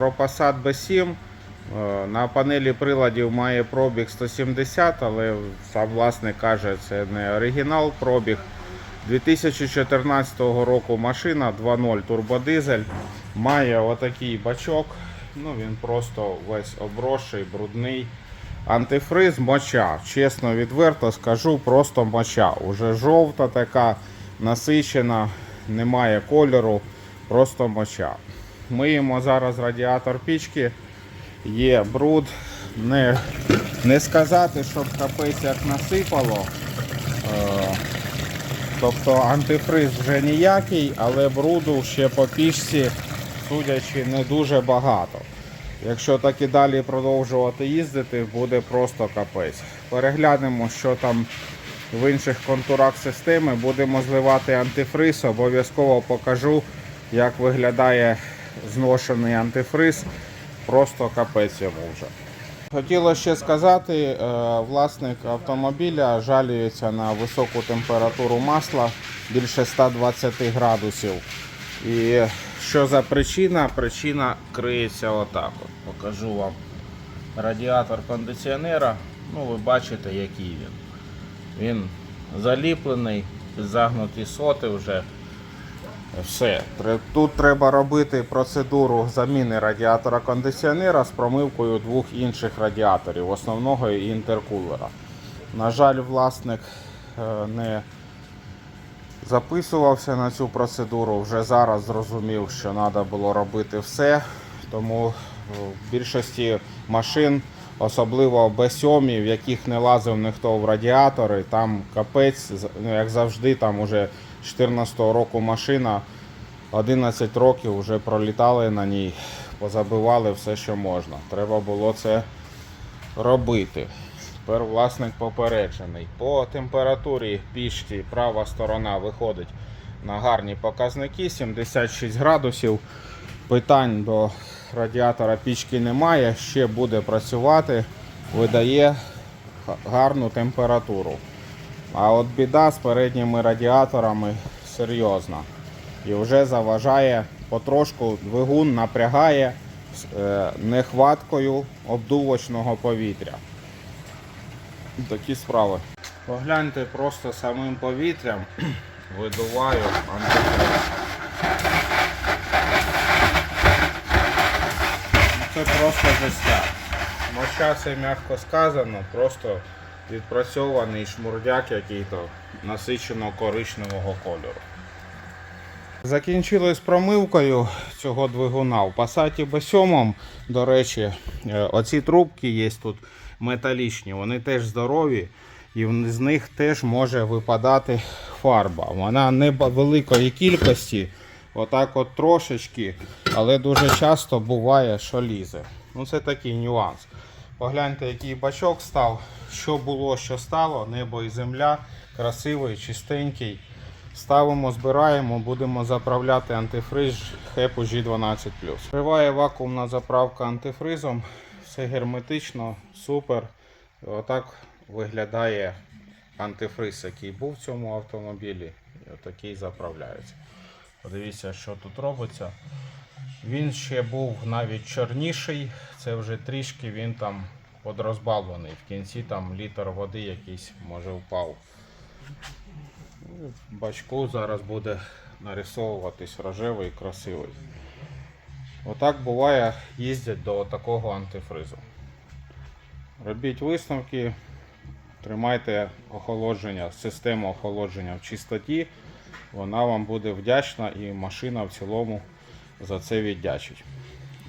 Про Passat B7 е, на панелі приладів має пробіг 170, але сам власник каже, це не оригінал пробіг. 2014 року машина 2.0 турбодизель. Має отакий бачок. Ну, він просто весь обросший, брудний. Антифриз моча. Чесно, відверто скажу, просто моча. Уже жовта така, насичена, немає кольору, просто моча. Миємо зараз радіатор пічки, є бруд. Не, не сказати, щоб капець як насипало. Е, Тобто антифриз вже ніякий, але бруду ще по пічці, судячи, не дуже багато. Якщо так і далі продовжувати їздити, буде просто капець. Переглянемо, що там в інших контурах системи. Будемо зливати антифриз. Обов'язково покажу, як виглядає зношений антифриз. Просто капець йому вже. Хотілося ще сказати, е, власник автомобіля жалюється на високу температуру масла більше 120 градусів. І що за причина? Причина криється отак. От. Покажу вам радіатор кондиціонера. Ну, ви бачите, який він. Він заліплений, загнуті соти вже. Все. Тут треба робити процедуру заміни радіатора кондиціонера з промивкою двох інших радіаторів, основного і інтеркулера. На жаль, власник е, не записувався на цю процедуру. Вже зараз зрозумів, що треба було робити все. Тому е, в більшості машин, особливо Б7, в яких не лазив ніхто в радіатори, там капець, ну, як завжди, там уже 14-го року машина, 11 років вже пролітали на ній, позабивали все, що можна. Треба було це робити. Тепер власник попереджений. По температурі пічки права сторона виходить на гарні показники 76 градусів. Питань до радіатора пічки немає, ще буде працювати, видає гарну температуру. А от біда з передніми радіаторами серйозна. І вже заважає потрошку двигун напрягає е, нехваткою обдувочного повітря. Такі справи. Погляньте просто самим повітрям видуваю антифриз. Це просто жестяк. Моща це м'яко сказано, просто відпрацьований шмурдяк який-то насичено коричневого кольору. Закінчили з промивкою цього двигуна. У Passat B7, до речі, е, оці трубки є тут металічні, вони теж здорові, і з них теж може випадати фарба. Вона не великої кількості, отак от трошечки, але дуже часто буває, що лізе. Ну це такий нюанс. Погляньте, який бачок став, що було, що стало, небо і земля, красивий, чистенький. Ставимо, збираємо, будемо заправляти антифриз хепу G12. Триває вакуумна заправка антифризом. Все герметично, супер. Отак виглядає антифриз, який був в цьому автомобілі. І отакий заправляється. Подивіться, що тут робиться. Він ще був навіть чорніший. Це вже трішки він там подрозбавлений. В кінці там літр води якийсь може впав. В бачку зараз буде нарисовуватись рожевий красивий. Отак буває, їздять до такого антифризу. Робіть висновки, тримайте охолодження, систему охолодження в чистоті. Вона вам буде вдячна і машина в цілому за це віддячить.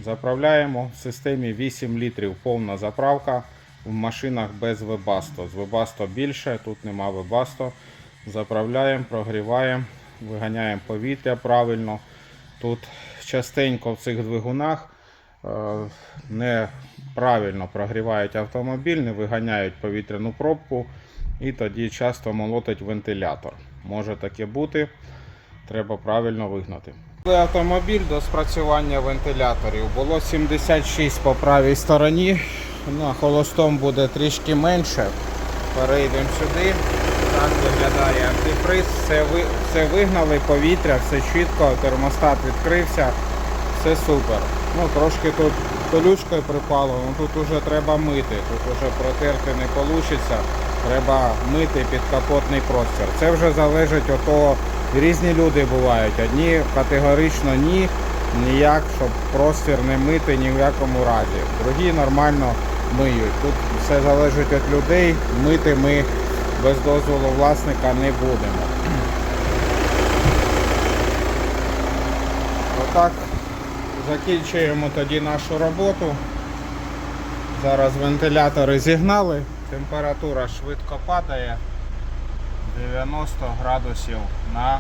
Заправляємо в системі 8 літрів повна заправка. В машинах без Webasto. З Webasto більше, тут нема Webasto. Заправляємо, прогріваємо, виганяємо повітря правильно. Тут частенько в цих двигунах е, неправильно прогрівають автомобіль, не виганяють повітряну пробку і тоді часто молотить вентилятор. Може таке бути, треба правильно вигнати. Автомобіль до спрацювання вентиляторів було 76 по правій стороні. На холостом буде трішки менше. Перейдемо сюди. Так виглядає антифриз. Все, ви, все вигнали, повітря, все чітко, термостат відкрився, все супер. Ну, трошки тут колючкою припало, ну тут уже треба мити, тут уже протерти не вийде. Треба мити підкапотний простір. Це вже залежить від того, різні люди бувають. Одні категорично ні, ніяк, щоб простір не мити ні в якому разі. Другі нормально миють. Тут все залежить від людей. Мити ми без дозволу власника не будемо. Отак закінчуємо тоді нашу роботу. Зараз вентилятори зігнали, температура швидко падає 90 градусів на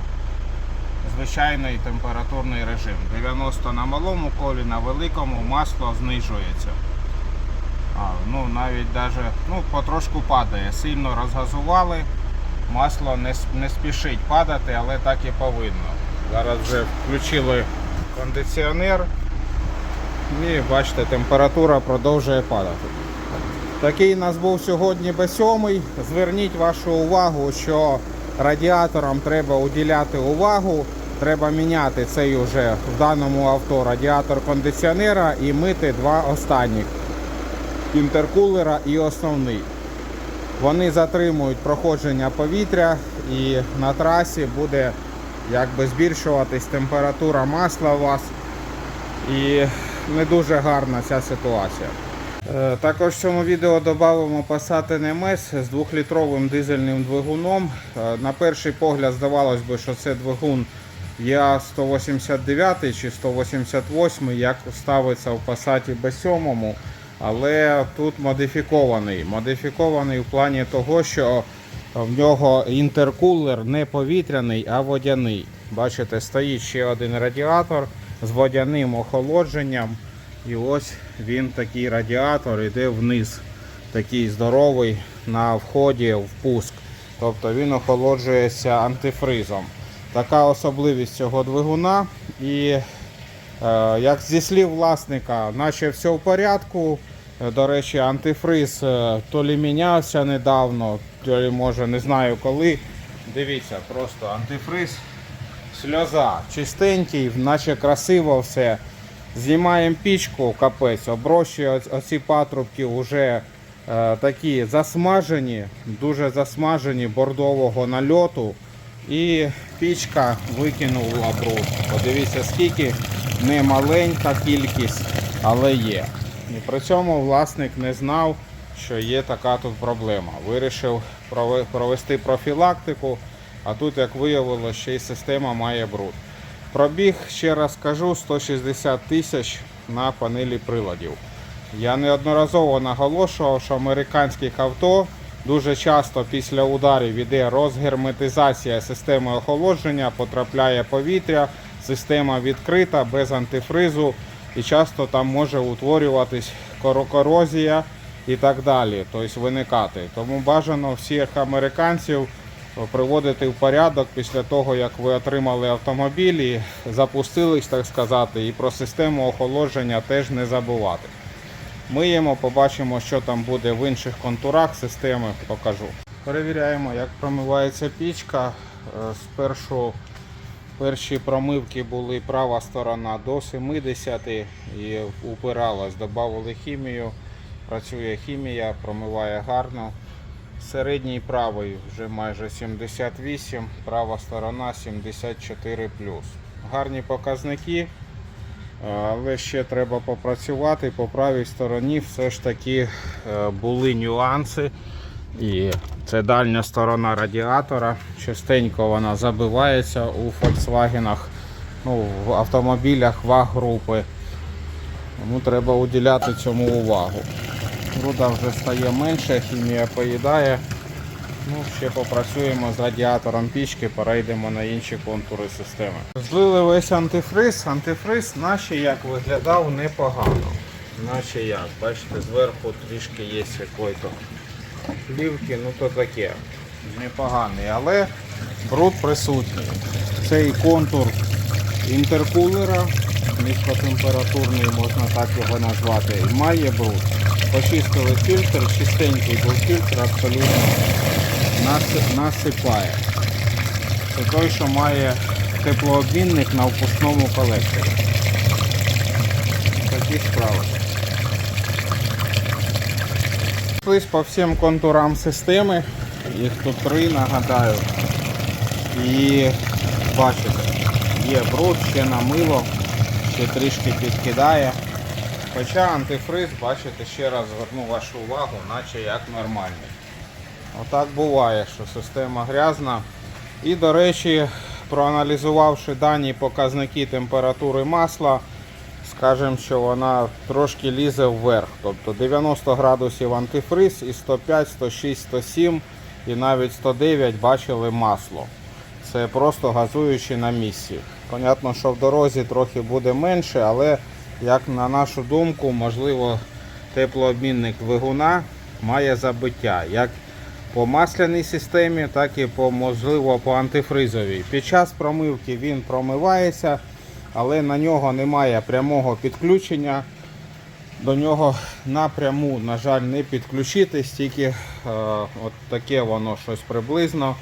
звичайний температурний режим. 90 на малому колі, на великому масло знижується. А, ну навіть даже, ну, потрошку падає. Сильно розгазували, масло не, не спішить падати, але так і повинно. Зараз вже включили кондиціонер. І бачите, температура продовжує падати. Такий у нас був сьогодні B7. Зверніть вашу увагу, що радіаторам треба уділяти увагу. Треба міняти цей уже в даному авто радіатор кондиціонера і мити два останніх інтеркулера і основний. Вони затримують проходження повітря і на трасі буде якби збільшуватись температура масла у вас. І не дуже гарна ця ситуація. Е, Також в цьому відео додамо Passat NMS з 2-літровим дизельним двигуном. Е, На перший погляд здавалось би, що це двигун я 189 чи 188, як ставиться в Passat B7, але тут модифікований. Модифікований в плані того, що в нього інтеркулер не повітряний, а водяний. Бачите, стоїть ще один радіатор з водяним охолодженням. І ось він такий радіатор йде вниз. Такий здоровий на вході в пуск. Тобто він охолоджується антифризом. Така особливість цього двигуна. І е, як зі слів власника, наче все в порядку. Е, До речі, антифриз е, то лі мінявся недавно, то лі може не знаю коли. Дивіться, просто антифриз сльоза, чистенький, наче красиво все. Знімаємо пічку, капець, оброщує оці патрубки вже е, такі засмажені, дуже засмажені бордового нальоту. І пічка викинула бруд. Подивіться, скільки не маленька кількість, але є. І при цьому власник не знав, що є така тут проблема. Вирішив провести профілактику, а тут, як виявилося, ще й система має бруд. Пробіг, ще раз кажу, 160 тисяч на панелі приладів. Я неодноразово наголошував, що американських авто дуже часто після ударів іде розгерметизація системи охолодження, потрапляє повітря, система відкрита без антифризу і часто там може утворюватись корозія і так далі, тобто виникати. Тому бажано всіх американців приводити в порядок після того, як ви отримали автомобіль і запустились, так сказати, і про систему охолодження теж не забувати. Миємо, побачимо, що там буде в інших контурах системи, покажу. Перевіряємо, як промивається пічка. Е, Спершу перші промивки були права сторона до 70 і упиралась, додали хімію, працює хімія, промиває гарно. Середній правий вже майже 78, права сторона 74 Гарні показники, але ще треба попрацювати. По правій стороні все ж таки е, були нюанси. І це дальня сторона радіатора. Частенько вона забивається у Volkswagen, ну, в автомобілях ВАГ-групи. Тому треба уділяти цьому увагу. Руда вже стає менше, хімія поїдає. Ну, ще попрацюємо з радіатором пічки, перейдемо на інші контури системи. Злили весь антифриз. Антифриз наче як виглядав непогано. Наче як, бачите, зверху трішки є якої-то плівки, ну то таке. Непоганий, але бруд присутній. Цей контур інтеркулера, низькотемпературний, можна так його назвати, має бруд. Почистили фільтр, чистенький був фільтр, абсолютно насипає. Це той, що має теплообмінник на впускному колекторі. такі справи. Пройшлись по всім контурам системи. Їх тут три, нагадаю. І бачите, є бруд, ще намило, ще трішки підкидає. Хоча антифриз, бачите, ще раз зверну вашу увагу, наче як нормальний. Отак буває, що система грязна. І, до речі, проаналізувавши дані показники температури масла, скажемо, що вона трошки лізе вверх. Тобто 90 градусів антифриз і 105, 106, 107 і навіть 109 бачили масло. Це просто газуючи на місці. Понятно, що в дорозі трохи буде менше, але як на нашу думку, можливо, теплообмінник двигуна має забиття. Як по масляній системі, так і по можливо по антифризовій. Під час промивки він промивається, але на нього немає прямого підключення. До нього напряму, на жаль, не підключити, стільки е, от таке воно щось приблизно.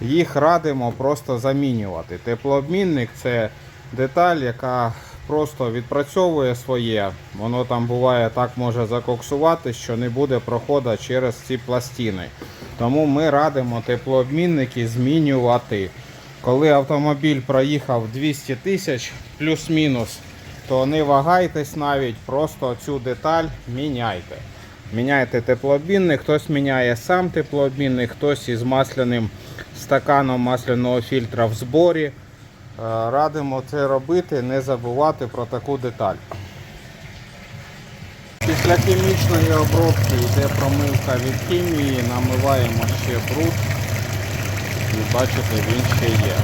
Їх радимо просто замінювати. Теплообмінник це деталь, яка просто відпрацьовує своє. Воно там буває так може закоксувати, що не буде проходу через ці пластини. Тому ми радимо теплообмінники змінювати. Коли автомобіль проїхав 200 тисяч плюс-мінус, то не вагайтесь навіть, просто цю деталь міняйте. Міняйте теплообмінник, хтось міняє сам теплообмінник, хтось із масляним стаканом масляного фільтра в зборі. Е, Радимо це робити, не забувати про таку деталь. Після хімічної обробки йде промивка від хімії, намиваємо ще бруд. І бачите, він ще є.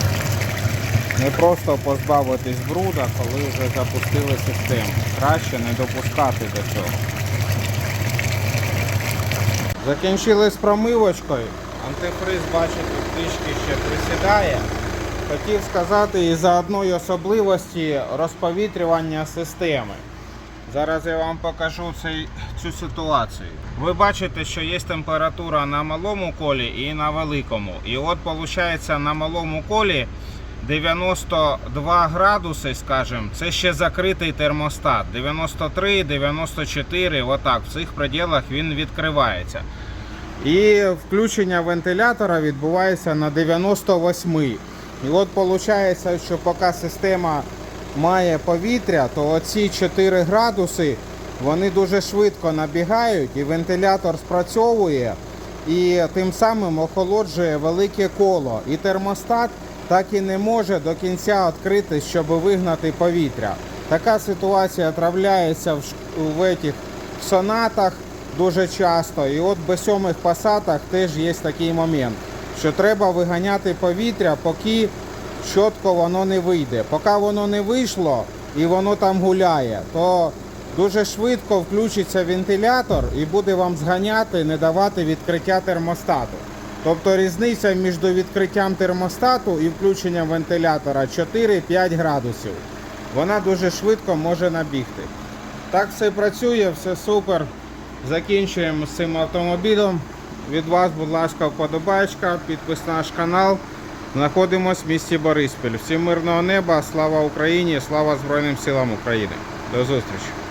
Не просто позбавитись бруда, коли вже запустили систему. Краще не допускати до цього. Закінчили з промивочкою. Антифриз, бачите, трішки ще присідає. Хотів сказати і за одної особливості розповітрювання системи. Зараз я вам покажу цей, цю ситуацію. Ви бачите, що є температура на малому колі і на великому. І от виходить на малому колі 92 градуси, скажімо, це ще закритий термостат. 93, 94, отак, в цих пределах він відкривається. І включення вентилятора відбувається на 98. І от виходить, що поки система має повітря, то оці 4 градуси вони дуже швидко набігають, і вентилятор спрацьовує, і тим самим охолоджує велике коло. І термостат так і не може до кінця відкрити, щоб вигнати повітря. Така ситуація трапляється в, в этих сонатах дуже часто. І от в сьомих пасатах теж є такий момент, що треба виганяти повітря, поки чітко воно не вийде. Поки воно не вийшло і воно там гуляє, то дуже швидко включиться вентилятор і буде вам зганяти, не давати відкриття термостату. Тобто різниця між відкриттям термостату і включенням вентилятора 4-5 градусів. Вона дуже швидко може набігти. Так все працює, все супер. Закінчуємо з цим автомобілем. Від вас, будь ласка, вподобайка, підпис на наш канал. Знаходимось в місті Бориспіль. Всім мирного неба, слава Україні, слава Збройним силам України. До зустрічі!